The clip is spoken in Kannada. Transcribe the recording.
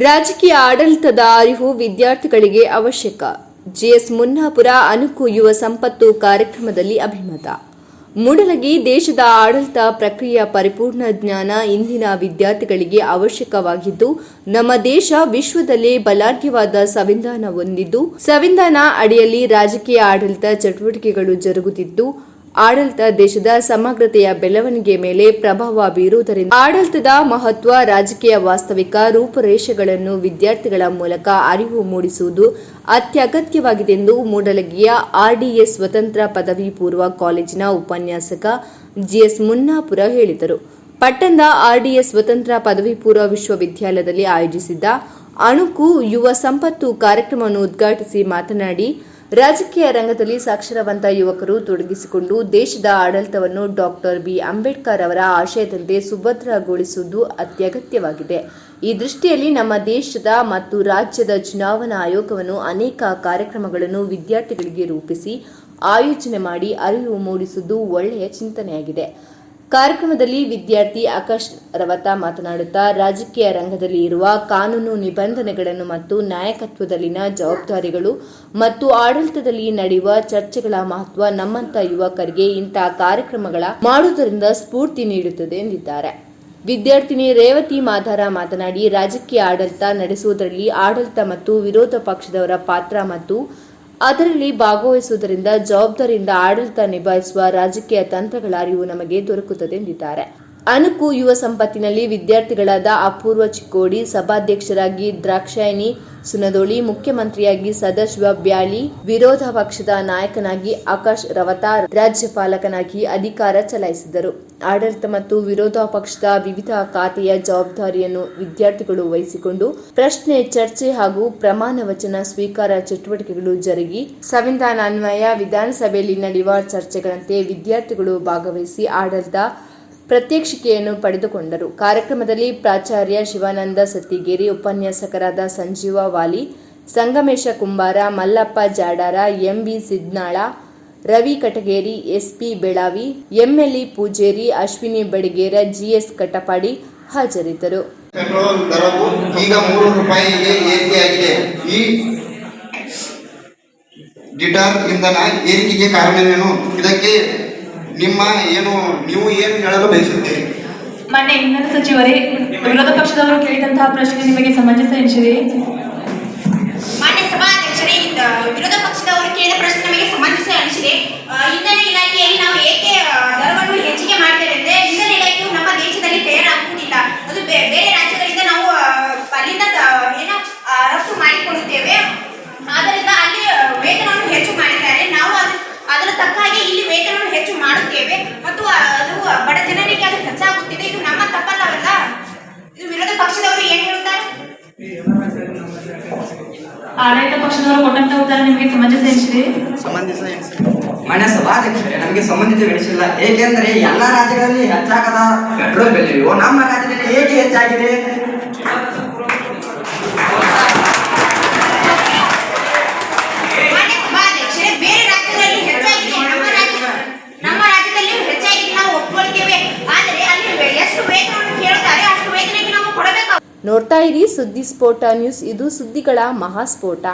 ರಾಜಕೀಯ ಆಡಳಿತದ ಅರಿವು ವಿದ್ಯಾರ್ಥಿಗಳಿಗೆ ಅವಶ್ಯಕ. ಜಿಎಸ್ ಮುನ್ನಾಪುರ ಅನುಕು ಯುವ ಸಂಪತ್ತು ಕಾರ್ಯಕ್ರಮದಲ್ಲಿ ಅಭಿಮತ. ಮೂಡಲಗಿ ದೇಶದ ಆಡಳಿತ ಪ್ರಕ್ರಿಯೆಯ ಪರಿಪೂರ್ಣ ಜ್ಞಾನ ಇಂದಿನ ವಿದ್ಯಾರ್ಥಿಗಳಿಗೆ ಅವಶ್ಯಕವಾಗಿದ್ದು, ನಮ್ಮ ದೇಶ ವಿಶ್ವದಲ್ಲೇ ಬಲಾಢ್ಯವಾದ ಸಂವಿಧಾನ ಹೊಂದಿದ್ದು, ಸಂವಿಧಾನ ಅಡಿಯಲ್ಲಿ ರಾಜಕೀಯ ಆಡಳಿತ ಚಟುವಟಿಕೆಗಳು ಜರುಗುತ್ತಿದ್ದು ಆಡಳಿತ ದೇಶದ ಸಮಗ್ರತೆಯ ಬೆಳವಣಿಗೆ ಮೇಲೆ ಪ್ರಭಾವ ಬೀರುವುದರಿಂದ ಆಡಳಿತದ ಮಹತ್ವ, ರಾಜಕೀಯ ವಾಸ್ತವಿಕ ರೂಪುರೇಷೆಗಳನ್ನು ವಿದ್ಯಾರ್ಥಿಗಳ ಮೂಲಕ ಅರಿವು ಮೂಡಿಸುವುದು ಅತ್ಯಗತ್ಯವಾಗಿದೆ ಎಂದು ಮೂಡಲಗಿಯ ಆರ್ಡಿಎಸ್ ಸ್ವತಂತ್ರ ಪದವಿ ಪೂರ್ವ ಕಾಲೇಜಿನ ಉಪನ್ಯಾಸಕ ಜಿಎಸ್ ಮುನ್ನಾಪುರ ಹೇಳಿದರು. ಪಟ್ಟಣದ ಆರ್ಡಿಎಸ್ ಸ್ವತಂತ್ರ ಪದವಿ ಪೂರ್ವ ವಿಶ್ವವಿದ್ಯಾಲಯದಲ್ಲಿ ಆಯೋಜಿಸಿದ್ದ ಅಣುಕು ಯುವ ಸಂಪತ್ತು ಕಾರ್ಯಕ್ರಮವನ್ನು ಉದ್ಘಾಟಿಸಿ ಮಾತನಾಡಿ ರಾಜಕೀಯ ರಂಗದಲ್ಲಿ ಸಾಕ್ಷರವಂತ ಯುವಕರು ತೊಡಗಿಸಿಕೊಂಡು ದೇಶದ ಆಡಳಿತವನ್ನು ಡಾಕ್ಟರ್ ಬಿ. ಅಂಬೇಡ್ಕರ್ ಅವರ ಆಶಯದಂತೆ ಸುಭದ್ರಗೊಳಿಸುವುದು ಅತ್ಯಗತ್ಯವಾಗಿದೆ. ಈ ದೃಷ್ಟಿಯಲ್ಲಿ ನಮ್ಮ ದೇಶದ ಮತ್ತು ರಾಜ್ಯದ ಚುನಾವಣಾ ಆಯೋಗವನ್ನು ಅನೇಕ ಕಾರ್ಯಕ್ರಮಗಳನ್ನು ವಿದ್ಯಾರ್ಥಿಗಳಿಗೆ ರೂಪಿಸಿ ಆಯೋಜನೆ ಮಾಡಿ ಅರಿವು ಮೂಡಿಸುವುದು ಒಳ್ಳೆಯ ಚಿಂತನೆಯಾಗಿದೆ. ಕಾರ್ಯಕ್ರಮದಲ್ಲಿ ವಿದ್ಯಾರ್ಥಿ ಆಕಾಶ್ ರವತ ಮಾತನಾಡುತ್ತಾ, ರಾಜಕೀಯ ರಂಗದಲ್ಲಿ ಇರುವ ಕಾನೂನು ನಿಬಂಧನೆಗಳನ್ನು ಮತ್ತು ನಾಯಕತ್ವದಲ್ಲಿನ ಜವಾಬ್ದಾರಿಗಳು ಮತ್ತು ಆಡಳಿತದಲ್ಲಿ ನಡೆಯುವ ಚರ್ಚೆಗಳ ಮಹತ್ವ ನಮ್ಮಂತ ಯುವಕರಿಗೆ ಇಂತಹ ಕಾರ್ಯಕ್ರಮಗಳ ಮಾಡುವುದರಿಂದ ಸ್ಫೂರ್ತಿ ನೀಡುತ್ತದೆ ಎಂದಿದ್ದಾರೆ. ವಿದ್ಯಾರ್ಥಿನಿ ರೇವತಿ ಮಾಧಾರ ಮಾತನಾಡಿ, ರಾಜಕೀಯ ಆಡಳಿತ ನಡೆಸುವುದರಲ್ಲಿ ಆಡಳಿತ ಮತ್ತು ವಿರೋಧ ಪಕ್ಷದವರ ಪಾತ್ರ ಮತ್ತು ಅದರಲ್ಲಿ ಭಾಗವಹಿಸುವುದರಿಂದ ಜವಾಬ್ದಾರಿಯಿಂದ ಆಡಳಿತ ನಿಭಾಯಿಸುವ ರಾಜಕೀಯ ತಂತ್ರಗಳ ಅರಿವು ನಮಗೆ ದೊರಕುತ್ತದೆ ಎಂದಿದ್ದಾರೆ. ಅನುಕು ಯುವ ಸಂಪತ್ತಿನಲ್ಲಿ ವಿದ್ಯಾರ್ಥಿಗಳಾದ ಅಪೂರ್ವ ಚಿಕ್ಕೋಡಿ ಸಭಾಧ್ಯಕ್ಷರಾಗಿ ದ್ರಾಕ್ಷಾಯಣಿ ಸುನದೋಳಿ, ಮುಖ್ಯಮಂತ್ರಿಯಾಗಿ ಸದಾಶಿವ ಬ್ಯಾಳಿ, ವಿರೋಧ ಪಕ್ಷದ ನಾಯಕನಾಗಿ ಆಕಾಶ್ ರವತಾ ರಾಜ್ಯಪಾಲಕನಾಗಿ ಅಧಿಕಾರ ಚಲಾಯಿಸಿದರು ಆಡಳಿತ ಮತ್ತು ವಿರೋಧ ಪಕ್ಷದ ವಿವಿಧ ಖಾತೆಯ ಜವಾಬ್ದಾರಿಯನ್ನು ವಿದ್ಯಾರ್ಥಿಗಳು ವಹಿಸಿಕೊಂಡು ಪ್ರಶ್ನೆ, ಚರ್ಚೆ ಹಾಗೂ ಪ್ರಮಾಣ ವಚನ ಸ್ವೀಕಾರ ಚಟುವಟಿಕೆಗಳು ಜರುಗಿ ಸಂವಿಧಾನಾನ್ವಯ ವಿಧಾನಸಭೆಯಲ್ಲಿ ನಡೆಯುವ ಚರ್ಚೆಗಳಂತೆ ವಿದ್ಯಾರ್ಥಿಗಳು ಭಾಗವಹಿಸಿ ಆಡಳಿತ ಪ್ರತ್ಯಕ್ಷಿಕೆಯನ್ನು ಪಡೆದುಕೊಂಡರು. ಕಾರ್ಯಕ್ರಮದಲ್ಲಿ ಪ್ರಾಚಾರ್ಯ ಶಿವಾನಂದ ಸತ್ತಿಗೇರಿ, ಉಪನ್ಯಾಸಕರಾದ Sanjeeva Wali, Sangamesha Kumbara, Mallappa Jadara MB Sidnal, Ravi Katageri, SP Belavi, MLE Pujeri, Ashwini Badigera, GS Katapadi ಹಾಜರಿದ್ದರು. ಈಗ ಮೂರು ರೂಪಾಯಿಗೆ ಏರಿಕೆಯಾಗಿದೆ ಈ ಗಿಟಾರ್ ಇಂಧನ ಏರಿಕೆಗೆ ಕಾರಣವೇನು? ಇದಕ್ಕೆ ನಿಮ್ಮ ಏನು ನೀವು ಏನು ಹೇಳಲು ಬಯಸುತ್ತೀರಿ? ಮಾನ್ಯ ಇಂಧನ ಸಚಿವರೇ ವಿರೋಧ ಪಕ್ಷದವರು ಕೇಳಿದಂತಹ ಪ್ರಶ್ನೆ ನಿಮಗೆ ಸಮಂಜಸ ಎನಿಸಿದೆ. ಮಾನ್ಯ ಸಭಾಧ್ಯಕ್ಷರೇ ವಿರೋಧ ಪಕ್ಷದವರು ಕೇಳಿದ ಪ್ರಶ್ನೆ ಆಡಳಿತ ಪಕ್ಷದವರು ಕೊಟ್ಟಂತ ಉತ್ತರ ನಿಮಗೆ ಸಮಂಜಸ ಎನಿಸಿದೆ ಸಮಂಜಸ ಮನೆ ಸಭಾಧ್ಯಕ್ಷರೇ, ನಮಗೆ ಸಂಬಂಧಿತ ಬೆಳೆಸಿಲ್ಲ ಏಕೆಂದರೆ ಎಲ್ಲ ರಾಜ್ಯಗಳಲ್ಲಿ ಹೆಚ್ಚಾಗದ ಪೆಟ್ರೋಲ್ ಬೆಲೆಯು ನಮ್ಮ ರಾಜ್ಯದಲ್ಲಿ ಏಕೆ ಹೆಚ್ಚಾಗಿದೆ ಮಾನ್ಯ ಸಭಾಧ್ಯಕ್ಷರೇ ಬೇರೆ ರಾಜ್ಯಗಳಲ್ಲಿ ಹೆಚ್ಚಾಗಿದೆ ನಮ್ಮ ರಾಜ್ಯ ನಮ್ಮ ರಾಜ್ಯದಲ್ಲಿ ಹೆಚ್ಚಾಗಿದೆ ನಾವು ಒಪ್ಕೊಳ್ತೇವೆ ಆದರೆ ಅಲ್ಲಿ ಎಷ್ಟು ವೇತನವನ್ನು ಕೇಳ್ತಾರೆ ಅಷ್ಟು ವೇತನಕ್ಕೆ ನಾವು ಕೊಡಬೇಕು ನೋಡ್ತಾ ಇರಿ ಸುದ್ದಿ ಸ್ಫೋಟ ನ್ಯೂಸ್. ಇದು ಸುದ್ದಿಗಳ ಮಹಾಸ್ಫೋಟ.